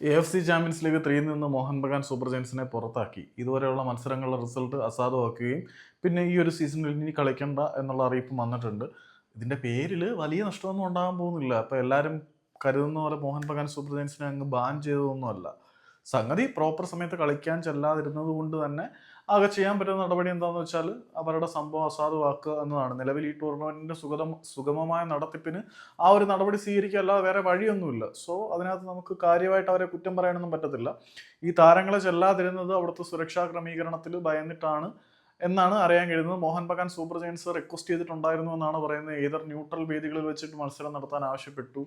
F C champions league ത്രീയിൽ നിന്ന് Mohan Bagan super ജയൻസിനെ പുറത്താക്കി. ഇതുവരെയുള്ള മത്സരങ്ങളുടെ റിസൾട്ട് അസാധുവാക്കുകയും പിന്നെ ഈ ഒരു സീസണിൽ ഇനി കളിക്കണ്ട എന്നുള്ള അറിയിപ്പ് വന്നിട്ടുണ്ട്. ഇതിന്റെ പേരിൽ വലിയ നഷ്ടമൊന്നും ഉണ്ടാകാൻ പോകുന്നില്ല. അപ്പോൾ എല്ലാവരും കരുതുന്ന പോലെ മോഹൻ ബഗാൻ സൂപ്പർ ജയൻസിനെ അങ്ങ് ബാൻ ചെയ്തതൊന്നുമല്ല. സംഗതി പ്രോപ്പർ സമയത്ത് കളിക്കാൻ ചെല്ലാതിരുന്നത് കൊണ്ട് തന്നെ ആകെ ചെയ്യാൻ പറ്റുന്ന നടപടി എന്താണെന്ന് വെച്ചാൽ അവരുടെ സംഭവം അസാധുവാക്കുക എന്നതാണ്. നിലവിൽ ഈ ടൂർണമെന്റിന്റെ സുഗതം സുഗമമായ നടത്തിപ്പിന് ആ ഒരു നടപടി സ്വീകരിക്കുക വേറെ വഴിയൊന്നുമില്ല. സോ അതിനകത്ത് നമുക്ക് കാര്യമായിട്ട് അവരെ കുറ്റം പറയാനൊന്നും പറ്റത്തില്ല. ഈ താരങ്ങളെ ചെല്ലാതിരുന്നത് അവിടുത്തെ സുരക്ഷാ ക്രമീകരണത്തിൽ ഭയന്നിട്ടാണ് എന്നാണ് അറിയാൻ കഴിയുന്നത്. Mohun Bagan Super Giants request ചെയ്തിട്ടുണ്ടായിരുന്നു എന്നാണ് പറയുന്നത്. ഏതർ ന്യൂട്രൽ വേദികളിൽ വെച്ചിട്ട് മത്സരം നടത്താൻ ആവശ്യപ്പെട്ടു.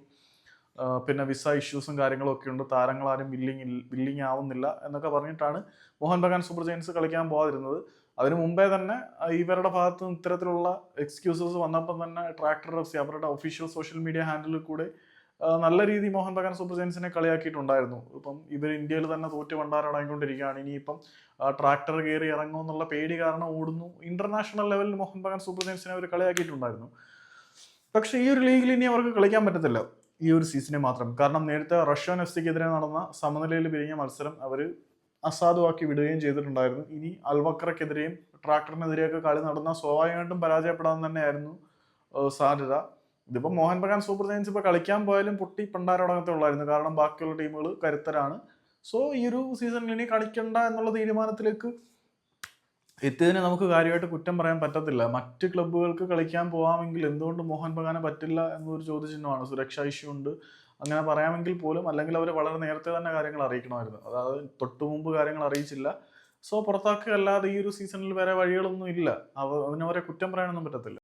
പിന്നെ വിസ ഇഷ്യൂസും കാര്യങ്ങളും ഒക്കെ ഉണ്ട്. താരങ്ങളാരും ബില്ലിങ് ബില്ലിങ് ആവുന്നില്ല എന്നൊക്കെ പറഞ്ഞിട്ടാണ് മോഹൻ ബഗാൻ സൂപ്പർ ജയൻസ് കളിക്കാൻ പോകാതിരുന്നത്. അതിനു മുമ്പേ തന്നെ ഇവരുടെ ഭാഗത്ത് നിന്ന് ഇത്തരത്തിലുള്ള എക്സ്ക്യൂസസ് വന്നപ്പം തന്നെ ട്രാക്ടർ എഫ് സി അവരുടെ ഒഫീഷ്യൽ സോഷ്യൽ മീഡിയ ഹാൻഡിലിൽ കൂടെ നല്ല രീതി മോഹൻ ബഗാൻ സൂപ്പർ ജയൻസിനെ കളിയാക്കിയിട്ടുണ്ടായിരുന്നു. ഇപ്പം ഇവർ ഇന്ത്യയിൽ തന്നെ തോറ്റ് പണ്ടാരടങ്ങിക്കൊണ്ടിരിക്കുകയാണ്. ഇനിയിപ്പം ട്രാക്ടർ കയറി ഇറങ്ങുമെന്നുള്ള പേടി കാരണം ഓടുന്നു. ഇന്റർനാഷണൽ ലെവലിൽ മോഹൻ ബഗാൻ സൂപ്പർ ജയൻസിനെ അവർ കളിയാക്കിയിട്ടുണ്ടായിരുന്നു. പക്ഷേ ഈ ഒരു ലീഗിൽ ഇനി അവർക്ക് കളിക്കാൻ പറ്റത്തില്ല. ഈ ഒരു സീസണിൽ മാത്രം. കാരണം നേരത്തെ റഷ്യൻ എഫ് സിക്കെതിരെ നടന്ന സമനിലയിൽ പിരിഞ്ഞ മത്സരം അവർ അസാധുവാക്കി വിടുകയും ചെയ്തിട്ടുണ്ടായിരുന്നു. ഇനി അൽവക്രക്കെതിരെയും ട്രാക്ടറിനെതിരെയൊക്കെ കളി നടന്ന സ്വാഭാവികമായിട്ടും പരാജയപ്പെടാൻ തന്നെയായിരുന്നു സാധ്യത. ഇതിപ്പോൾ മോഹൻ ബഗാൻ സൂപ്പർ ജയൻസ് ഇപ്പോൾ കളിക്കാൻ പോയാലും പൊട്ടി പണ്ടാരോടകത്തെ ഉള്ളായിരുന്നു. കാരണം ബാക്കിയുള്ള ടീമുകൾ കരുത്തരാണ്. സോ ഈ ഒരു സീസണിൽ ഇനി കളിക്കണ്ട എന്നുള്ള തീരുമാനത്തിലേക്ക് എത്തിയതിനെ നമുക്ക് കാര്യമായിട്ട് കുറ്റം പറയാൻ പറ്റത്തില്ല. മറ്റ് ക്ലബ്ബുകൾക്ക് കളിക്കാൻ പോകാമെങ്കിൽ എന്തുകൊണ്ട് മോഹൻ ബഗാനെ പറ്റില്ല എന്നൊരു ചോദ്യചിഹ്നമാണ്. സുരക്ഷാ ഇഷ്യൂ ഉണ്ട്. അങ്ങനെ പറയാമെങ്കിൽ പോലും അല്ലെങ്കിൽ അവർ വളരെ നേരത്തെ തന്നെ കാര്യങ്ങൾ അറിയിക്കണമായിരുന്നു. അതായത് തൊട്ടു മുമ്പ് കാര്യങ്ങൾ അറിയിച്ചില്ല. സോ പുറത്താക്കുക അല്ലാതെ ഈ ഒരു സീസണിൽ വേറെ വഴികളൊന്നും ഇല്ല. അവ അതിനവരെ കുറ്റം പറയാനൊന്നും പറ്റത്തില്ല.